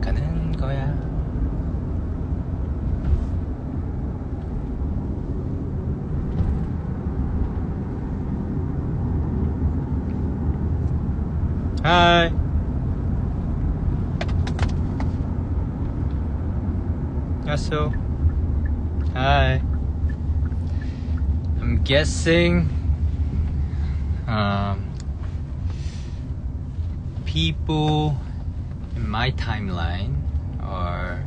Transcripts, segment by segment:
가는 거야. Hi. Yasso. Hi. I'm guessing um, people in my timeline are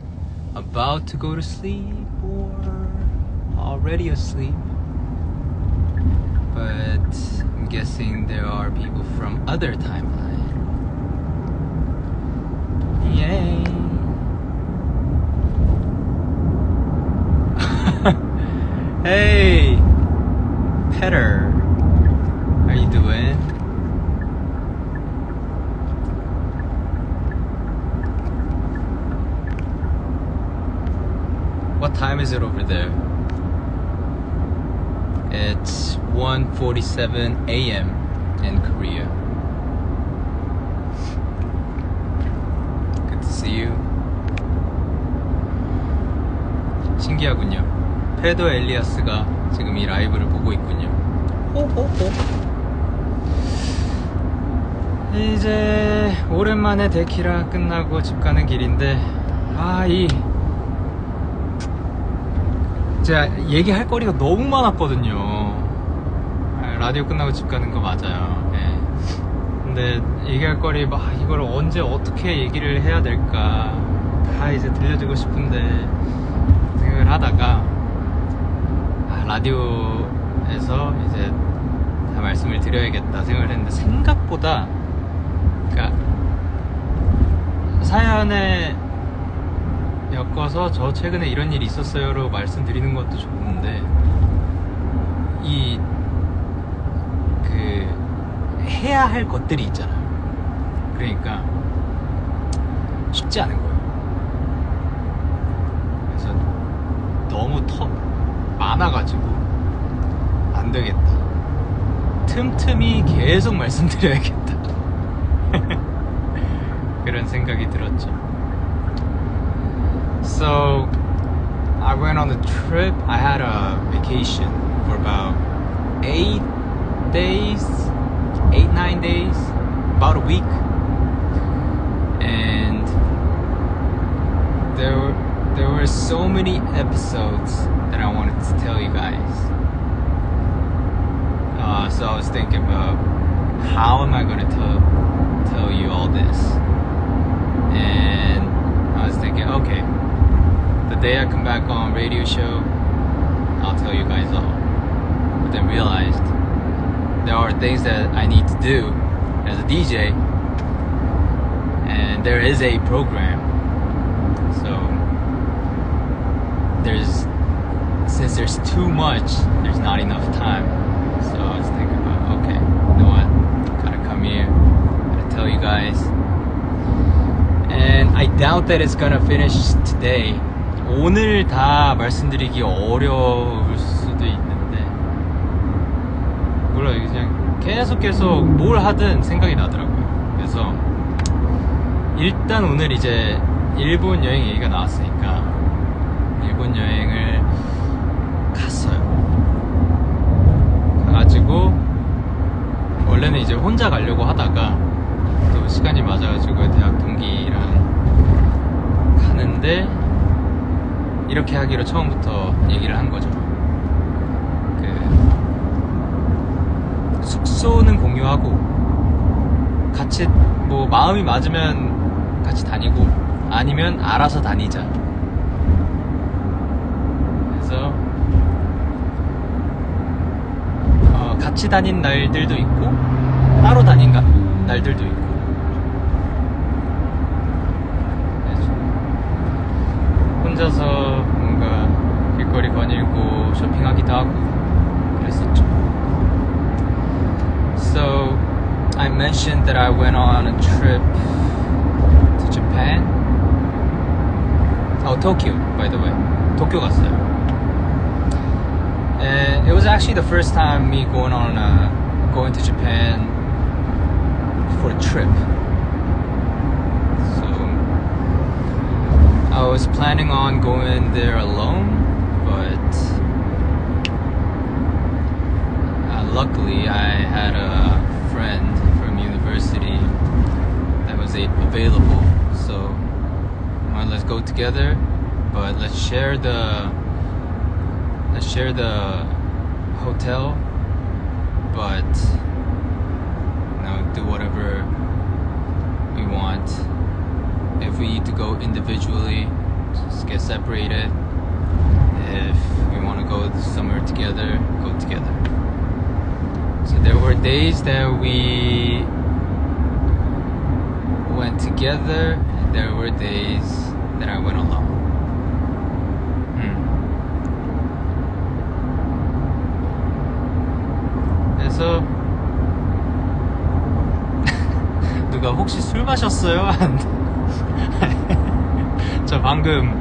about to go to sleep or already asleep. But I'm guessing there are people from other timeline. hey, Petter. How you doing? What time is it over there? It's 1:47 a.m. in Korea. Good to see you. 신기하군요. 페더 엘리아스가 지금 이 라이브를 보고 있군요. 호호호. 이제 오랜만에 데키라 끝나고 집 가는 길인데 아이 제가 얘기할 거리가 너무 많았거든요. 아, 라디오 끝나고 집 가는 거 맞아요. 예. 근데 얘기할 거리 막 이걸 언제 어떻게 얘기를 해야 될까 다 이제 들려주고 싶은데 생각을 하다가 아, 라디오에서 이제 다 말씀을 드려야겠다 생각을 했는데 생각보다 그러니까 사연에 엮어서 저 최근에 이런 일이 있었어요로 말씀드리는 것도 좋은데 이 그 해야 할 것들이 있잖아요. 그러니까 쉽지 않은 거예요. 그래서 너무 터 많아가지고 안 되겠다. 틈틈이 계속 말씀드려야겠다. 그런 생각이 들었죠. So I went on a trip. I had a vacation for about eight days, eight, nine days, about a week. And there were there were so many episodes to tell you guys. Uh, so I was thinking about how am I gonna tell tell you all this? And I was thinking, okay, the day I come back on radio show, I'll tell you guys all. But then realized there are things that I need to do as a DJ, and there is a program. So there's since there's too much, there's not enough time. So I was thinking about okay, you know what? Gotta come here, gotta tell you guys. And I doubt that it's gonna finish today. 오늘 다 말씀드리기 어려울 수도 있는데 몰라 그냥 계속 계속 뭘 하든 생각이 나더라고요. 그래서 일단 오늘 이제 일본 여행 얘기가 나왔으니까 일본 여행을 갔어요. 가가지고 원래는 이제 혼자 가려고 하다가 또 시간이 맞아가지고 대학 동기랑 가는데 이렇게 하기로 처음부터 얘기를 한 거죠. 그 숙소는 공유하고 같이 뭐 마음이 맞으면 같이 다니고 아니면 알아서 다니자. 그래서 어, 같이 다닌 날들도 있고 따로 다닌 가- 날들도 있고 혼자서 뭔가 길거리 거닐고 쇼핑하기도 하고 그랬었죠. So I mentioned that I went on a trip to Japan. 어, Tokyo, by the way. 도쿄 갔어요. And it was actually the first time me going on a, going to Japan for a trip. So I was planning on going there alone, but uh, luckily I had a friend from university that was available. So well, let's go together, but let's share the let's share the hotel, but you know do whatever we want. If we need to go individually, just get separated. If we want to go somewhere together, go together. So there were days that we went together, and there were days that I went alone. 그래서 누가 혹시 술 마셨어요? 저 방금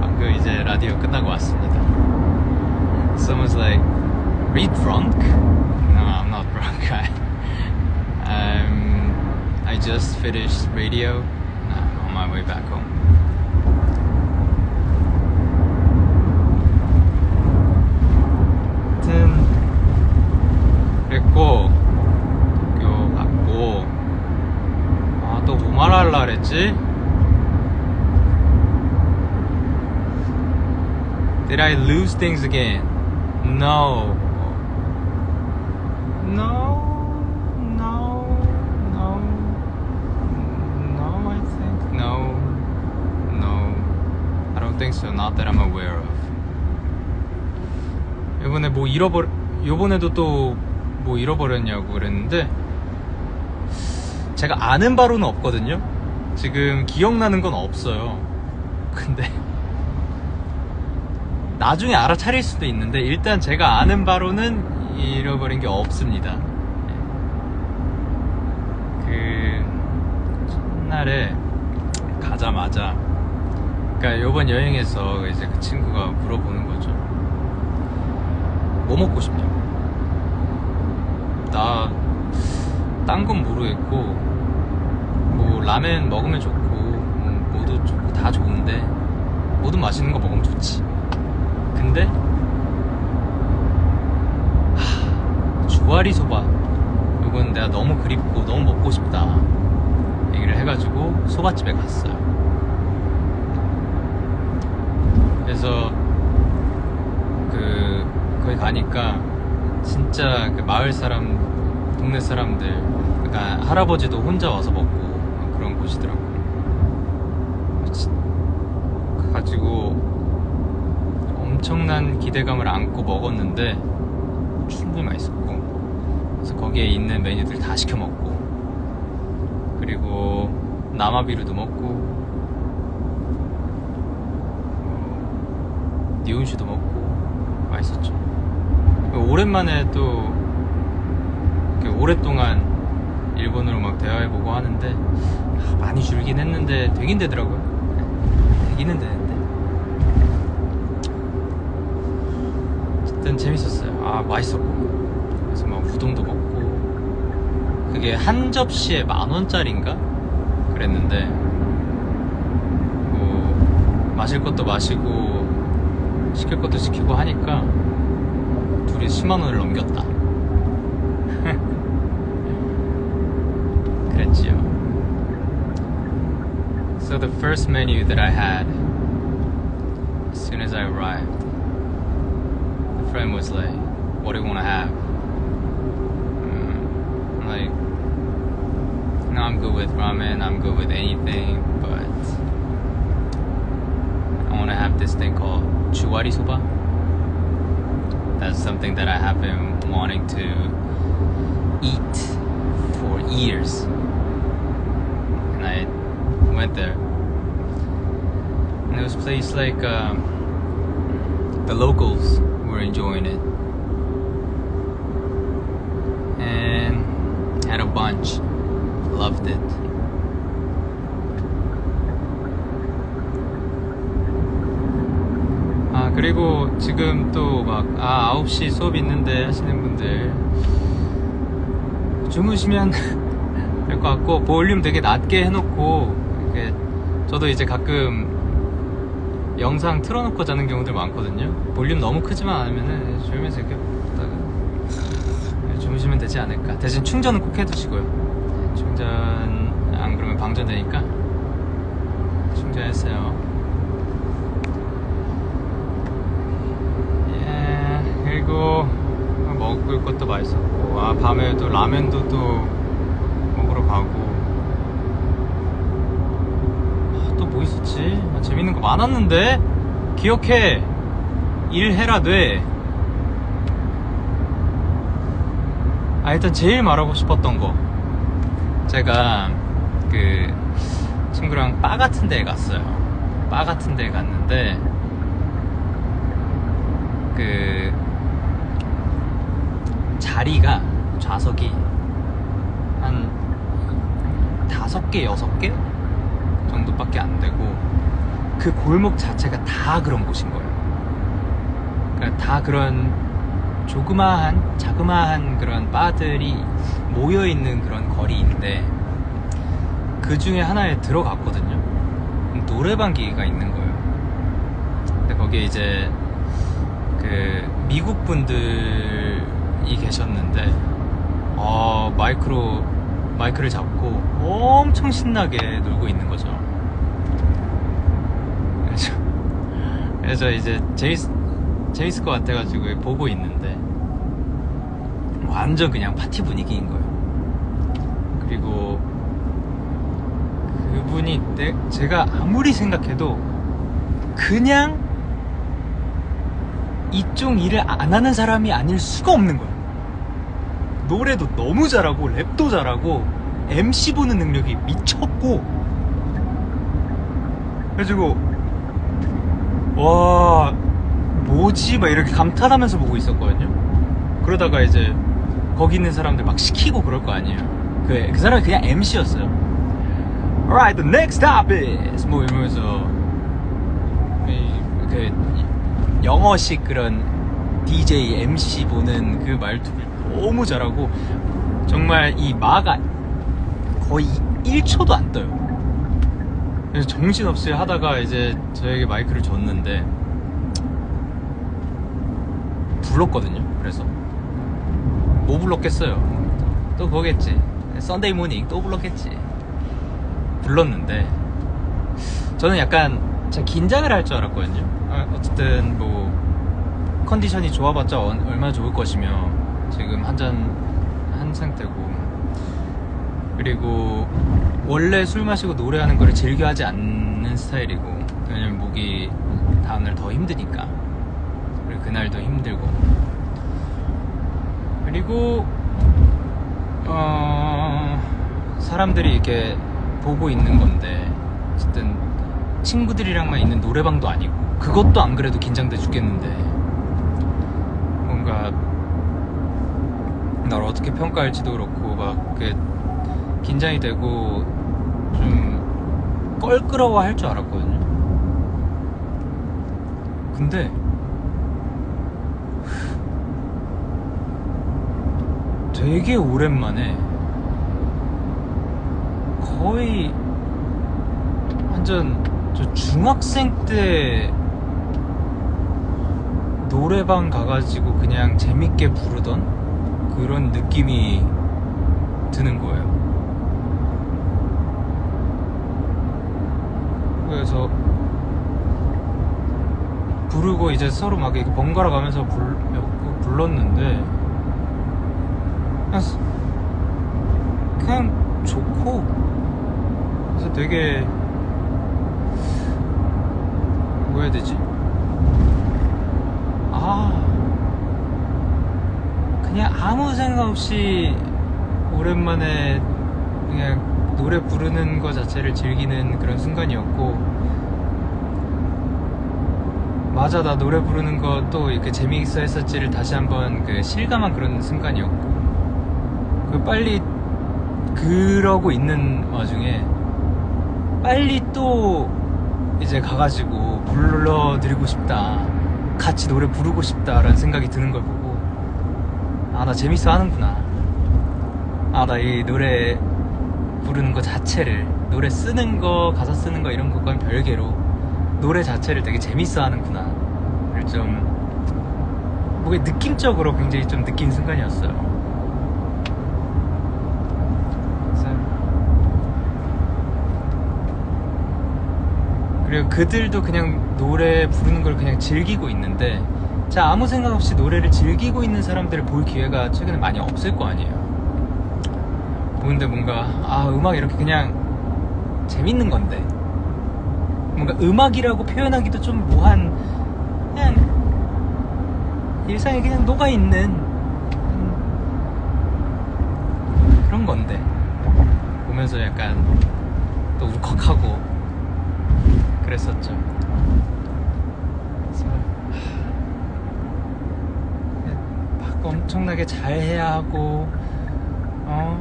방금 이제 라디오 끝나고 왔습니다. Someone's like, "Are you drunk?" No, I'm not drunk. I, um, I just finished radio. I'm on my way back home. 그랬고 학교 갔고 아 또 뭐 말할라 그랬지? Did I lose things again? No. No. No. No. No, I think. No. No. I don't think so. Not that I'm aware of. 이번에 뭐 잃어버 요번에도 또 뭐 잃어버렸냐고 그랬는데 제가 아는 바로는 없거든요. 지금 기억나는 건 없어요. 근데 나중에 알아차릴 수도 있는데 일단 제가 아는 바로는 잃어버린 게 없습니다. 그 첫날에 가자마자 그러니까 요번 여행에서 이제 그 친구가 물어보는 거죠. 뭐 먹고 싶냐고. 나 딴 건 모르겠고 뭐 라멘 먹으면 좋고 뭐 뭐도 좋고 다 좋은데 뭐든 맛있는 거 먹으면 좋지. 근데 하, 주와리 소바 이건 내가 너무 그립고 너무 먹고 싶다 얘기를 해가지고 소바집에 갔어요. 그래서 그 거기 가니까 진짜 그 마을 사람, 동네 사람들, 그러니까 할아버지도 혼자 와서 먹고 그런 곳이더라고. 가지고 엄청난 기대감을 안고 먹었는데 충분히 맛있었고 그래서 거기에 있는 메뉴들 다 시켜 먹고 그리고 나마비루도 먹고 어, 니온슈도 먹고 맛있었죠. 오랜만에 또 오랫동안 일본어로 막 대화해보고 하는데 아, 많이 줄긴 했는데 되긴 되더라고요. 되기는 되는데. 어쨌든 재밌었어요. 아 맛있었고. 그래서 막 우동도 먹고. 그게 한 접시에 만 원짜리인가? 그랬는데. 뭐 마실 것도 마시고 시킬 것도 시키고 하니까 둘이 10만 원을 넘겼다. 그랬지요. So the first menu that I had as soon as I arrived, the friend was like, "What do you want to have?" Mm, I'm like, "No, I'm good with ramen. I'm good with anything, but I want to have this thing called chuwari soba." That's something that I have been wanting to eat for years. And I went there. And it was a place like um, the locals were enjoying it. And had a bunch. Loved it. 그리고 지금 또 막, 아, 9시 수업 있는데 하시는 분들. 주무시면 될 것 같고, 볼륨 되게 낮게 해놓고, 이렇게, 저도 이제 가끔 영상 틀어놓고 자는 경우들 많거든요. 볼륨 너무 크지만 않으면은 주무면서 이렇게 보다가 주무시면 되지 않을까. 대신 충전은 꼭 해두시고요. 네, 충전, 안 그러면 방전되니까 충전했어요. 예, 그리고 먹을 것도 맛있었고, 아, 밤에 또 라면도 또 먹으러 가고, 또뭐 있었지? 아, 재밌는 거 많았는데? 기억해! 일해라 돼! 아, 일단 제일 말하고 싶었던 거. 제가, 그, 친구랑 바 같은 데에 갔어요. 바 같은 데에 갔는데, 그, 자리가, 좌석이, 한, 다섯 개, 여섯 개? 정도밖에 안 되고 그 골목 자체가 다 그런 곳인 거예요. 그러니까 다 그런 조그마한 자그마한 그런 바들이 모여 있는 그런 거리인데 그 중에 하나에 들어갔거든요. 노래방 기계가 있는 거예요. 근데 거기에 이제 그 미국 분들 이 계셨는데 어 마이크로 마이크를 잡고 엄청 신나게 놀고 있는 거죠. 그래서, 그래서 이제 재밌, 재밌을 것 같아가지고 보고 있는데 완전 그냥 파티 분위기인 거예요. 그리고 그분이 내, 제가 아무리 생각해도 그냥 이쪽 일을 안 하는 사람이 아닐 수가 없는 거예요. 노래도 너무 잘하고 랩도 잘하고 MC 보는 능력이 미쳤고. 그래가지고 와 뭐지? 막 이렇게 감탄하면서 보고 있었거든요. 그러다가 이제 거기 있는 사람들 막 시키고 그럴 거 아니에요. 그, 그 사람이 그냥 MC였어요. Alright the next stop is 뭐 이러면서. 이, 그 영어식 그런 DJ MC 보는 그 말투를 너무 잘하고 정말 이 마가 거의 1초도 안 떠요. 그래서 정신없이 하다가 이제 저에게 마이크를 줬는데 불렀거든요. 그래서 뭐 불렀겠어요? 또 그거겠지. 썬데이 모닝 또 불렀겠지. 불렀는데 저는 약간 제가 긴장을 할 줄 알았거든요. 아, 어쨌든 뭐 컨디션이 좋아봤자 얼마나 좋을 것이며 지금 한잔 한 상태고. 그리고 원래 술 마시고 노래하는 거를 즐겨 하지 않는 스타일이고 왜냐면 목이 다음날 더 힘드니까. 그리고 그날도 힘들고. 그리고 어 사람들이 이렇게 보고 있는 건데 어쨌든 친구들이랑만 있는 노래방도 아니고 그것도 안 그래도 긴장돼 죽겠는데 뭔가 날 어떻게 평가할지도 그렇고 막그 긴장이 되고 좀 껄끄러워 할 줄 알았거든요. 근데 되게 오랜만에 거의 완전 저 중학생 때 노래방 가가지고 그냥 재밌게 부르던 그런 느낌이 드는 거예요. 그래서 부르고 이제 서로 막 이렇게 번갈아 가면서 불, 불렀는데 그냥, 스- 그냥 좋고 그래서 되게 뭐 해야 되지? 아 그냥 아무 생각 없이 오랜만에 그냥 노래 부르는 거 자체를 즐기는 그런 순간이었고 맞아 나 노래 부르는 거또 이렇게 재미있어 했었지를 다시 한번 그 실감한 그런 순간이었고 그 빨리 그러고 있는 와중에 빨리 또 이제 가가지고 불러드리고 싶다 같이 노래 부르고 싶다라는 생각이 드는 걸 보고 아 나 재밌어 하는구나. 아 나 이 노래 부르는 거 자체를 노래 쓰는 거 가사 쓰는 거 이런 것과는 별개로 노래 자체를 되게 재밌어 하는구나 를 좀 뭔가 느낌적으로 굉장히 좀 느낀 순간이었어요. 그리고 그들도 그냥 노래 부르는 걸 그냥 즐기고 있는데 자 아무 생각 없이 노래를 즐기고 있는 사람들을 볼 기회가 최근에 많이 없을 거 아니에요. 근데 뭔가 아 음악 이렇게 그냥 재밌는 건데. 뭔가 음악이라고 표현하기도 좀 뭐한 그냥 일상에 그냥 녹아있는 그런 건데. 보면서 약간 또 울컥하고 그랬었죠 그래서 막 엄청나게 잘해야 하고 어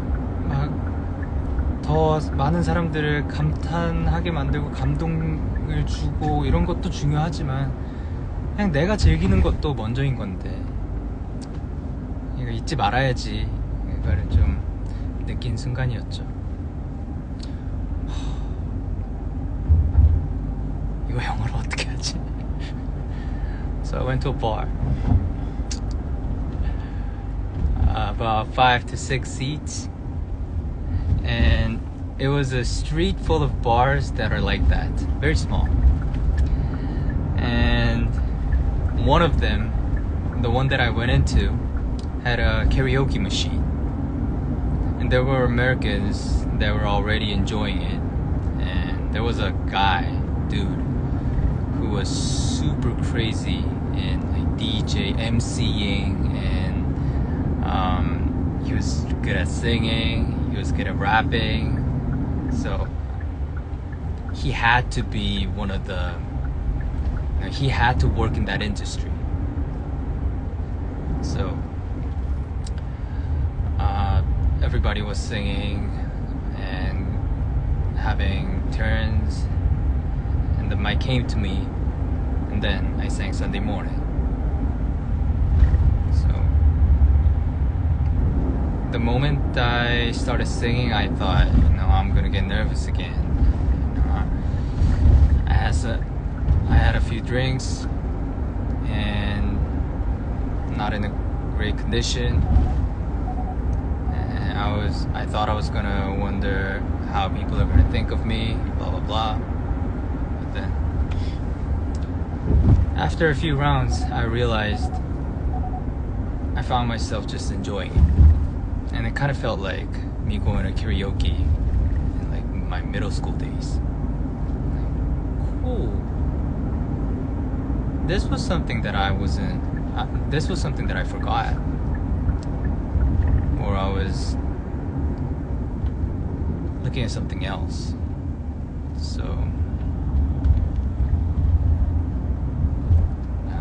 막 더 많은 사람들을 감탄하게 만들고 감동을 주고 이런 것도 중요하지만 그냥 내가 즐기는 것도 먼저인 건데. 이거 잊지 말아야지. 이거를 좀 느낀 순간이었죠. 이거 영어로 어떻게 하지? So I went to a bar Uh, about five to six seats and it was a street full of bars that are like that, very small. And one of them, the one that I went into, had a karaoke machine. And there were Americans that were already enjoying it. And there was a guy, dude, who was super crazy in like DJ, MCing, and good at singing he was good at rapping. So he had to be one of the. You know, he had to work in that industry. So uh, everybody was singing and having turns, and the mic came to me, and then I sang Sunday morning. The moment I started singing, I thought, you know, I'm gonna get nervous again. Know, I had a, I had a few drinks and not in a great condition. And I was, I thought I was gonna wonder how people are gonna think of me, blah blah blah. But then, after a few rounds, I realized I found myself just enjoying it and it kind of felt like me going to karaoke in like my middle school days. Like, cool. This was something that I wasn't. Uh, this was something that I forgot, or I was looking at something else. So.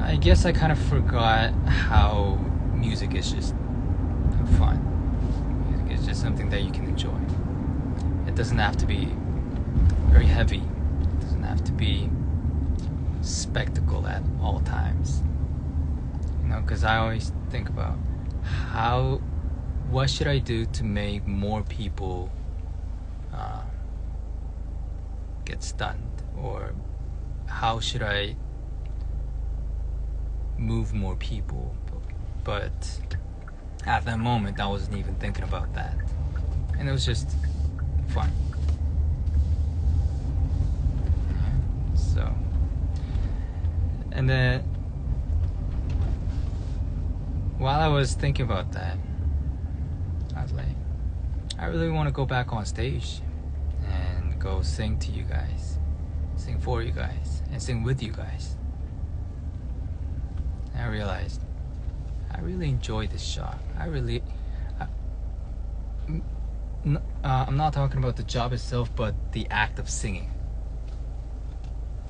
I guess I kind of forgot how music is just fun something that you can enjoy. It doesn't have to be very heavy. It doesn't have to be spectacle at all times. You know, because I always think about how, what should I do to make more people uh, get stunned, or how should I move more people? But at that moment, I wasn't even thinking about that. And it was just fun. So, and then while I was thinking about that, I was like, I really want to go back on stage and go sing to you guys, sing for you guys, and sing with you guys. And I realized I really enjoy this shot. I really. I, uh, I'm not talking about the job itself, but the act of singing.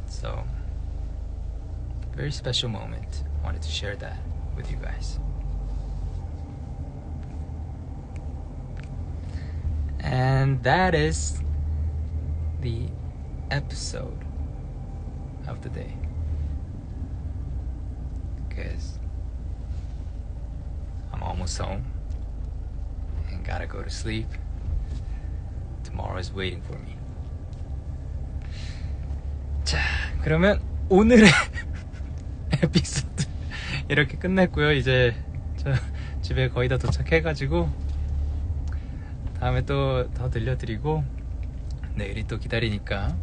So, very special moment. Wanted to share that with you guys. And that is the episode of the day. because almost home and gotta go to sleep. Tomorrow is waiting for me. 자, 그러면 오늘의 에피소드 이렇게 끝냈고요. 이제 저 집에 거의 다 도착해가지고 다음에 또 더 들려드리고 내일이 또 기다리니까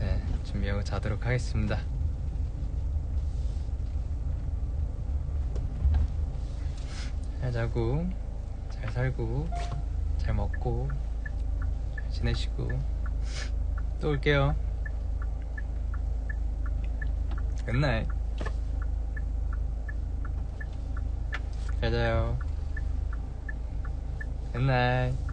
네, 준비하고 자도록 하겠습니다. 잘 자고 잘 살고 잘 먹고 잘 지내시고 또 올게요. 굿나잇. 잘 자요. 굿나잇.